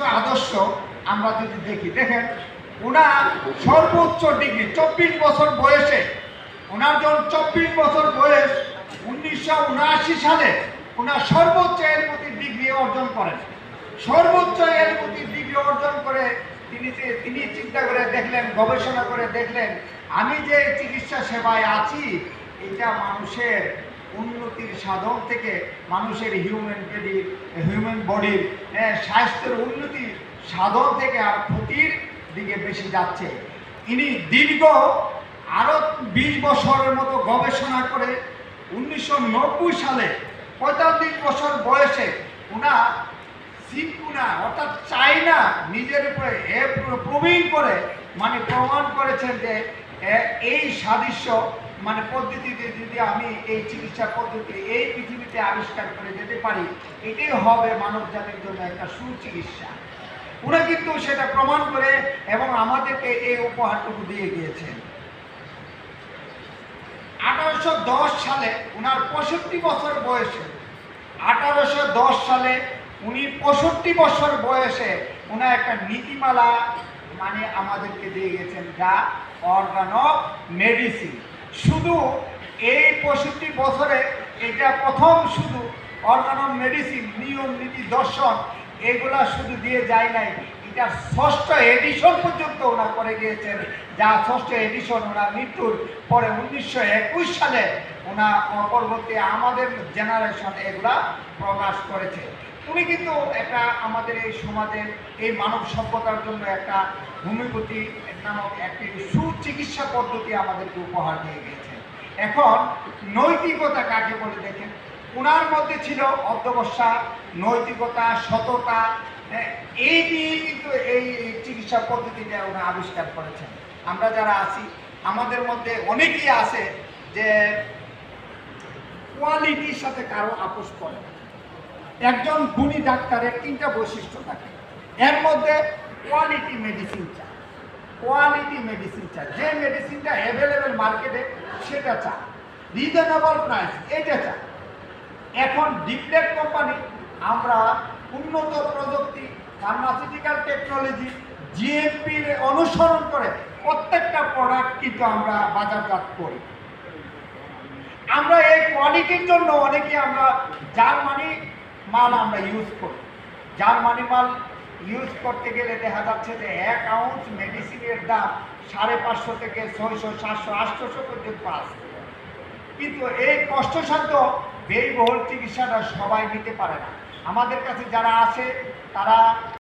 কিছু আদর্শ আমরা যদি দেখি, দেখেন ওনার সর্বোচ্চ ডিগ্রি, চব্বিশ বছর বয়সে ওনার যখন চব্বিশ বছর বয়স, উনিশশো উনআশি সালে ওনার সর্বোচ্চ এলপতি ডিগ্রি অর্জন করেন। সর্বোচ্চ এলপতি ডিগ্রি অর্জন করে তিনি যে- তিনি চিন্তা করে দেখলেন, গবেষণা করে দেখলেন, আমি যে চিকিৎসা সেবায় আছি, এটা মানুষের উন্নতির সাধন থেকে মানুষের হিউম্যান বডির হিউম্যান বডির স্বাস্থ্যের উন্নতির সাধন থেকে আর ক্ষতির দিকে বেশি যাচ্ছে। ইনি দীর্ঘ আরও বিশ বছরের মতো গবেষণা করে উনিশশো নব্বই সালে পঁয়তাল্লিশ বছর বয়সে ওনার সিকুনা অর্থাৎ চাইনা নিজের উপরে প্রবীণ করে মানে প্রমাণ করেছেন যে এই সাদৃশ্য মানে পদ্ধতিতে যদি আমি এই চিকিৎসা পদ্ধতি, এই পৃথিবীতে আবিষ্কার করে যেতে পারি, এটাই হবে মানব জাতির জন্য একটা সুচিকিৎসা। উনি কিন্তু সেটা প্রমাণ করে এবং আমাদেরকে এই উপহারটুকু দিয়ে গিয়েছেন। আঠারোশো দশ সালে ওনার পঁয়ষট্টি বছর বয়সে, আঠারোশো দশ সালে উনি পঁয়ষট্টি বছর বয়সে ওনার একটা নীতিমালা মানে আমাদেরকে দিয়ে গেছেন যা অর্গান অফ মেডিসিন শুধু এই পঁয়ষট্টি বছরে এটা প্রথম শুধু অর্গান মেডিসিন নিয়ম, নীতি, দর্শন, এগুলা শুধু দিয়ে যায় নাই। এটা ষষ্ঠ এডিশন পর্যন্ত ওনা করে গিয়েছেন। যা ষষ্ঠ এডিশন ওনার মৃত্যুর পরে উনিশশো একুশ সালে ওনা পরবর্তী আমাদের জেনারেশন এগুলা প্রকাশ করেছে। উনি কিন্তু একটা আমাদের এই সমাজের এই মানব সভ্যতার জন্য একটা হোমিওপ্যাথি নামক একটি সুচিকিৎসা পদ্ধতি আমাদেরকে উপহার দিয়ে গেছে এখন নৈতিকতা কাকে বলে দেখেন? ওনার মধ্যে ছিল অধ্যবসা নৈতিকতা, সততা এই দিয়ে কিন্তু এই চিকিৎসা পদ্ধতিটা ওরা আবিষ্কার করেছেন। আমরা যারা আছি, আমাদের মধ্যে অনেকেই আছে যে কোয়ালিটির সাথে কারও আপোষ করে একজন গুণী ডাক্তারের তিনটা বৈশিষ্ট্য থাকে। এর মধ্যে কোয়ালিটি মেডিসিন চায় কোয়ালিটি মেডিসিন চায় যে মেডিসিনটা অ্যাভেলেবেল মার্কেটে সেটা চায় রিজনেবল প্রাইস এটা চায় এখন ডিপ্লেট কোম্পানি আমরা উন্নত প্রযুক্তি ফার্মাসিউটিক্যাল টেকনোলজি জিএমপির অনুসরণ করে প্রত্যেকটা প্রোডাক্ট কিন্তু আমরা বাজারজাত করি। আমরা এই কোয়ালিটির জন্য অনেকে আমরা জার্মানি মাল আমরা ইউজ করি। জার্মানি মাল ইউজ করতে গেলে দেখা যাচ্ছে যে এক আউন্স মেডিসিনের দাম সাড়ে পাঁচশো থেকে ছয়শো, সাতশো, আটশোশো পর্যন্ত আছে। কিন্তু এই কষ্টসাধ্য, ব্যয়বহুল চিকিৎসাটা সবাই নিতে পারে না। আমাদের কাছে যারা আছে তারা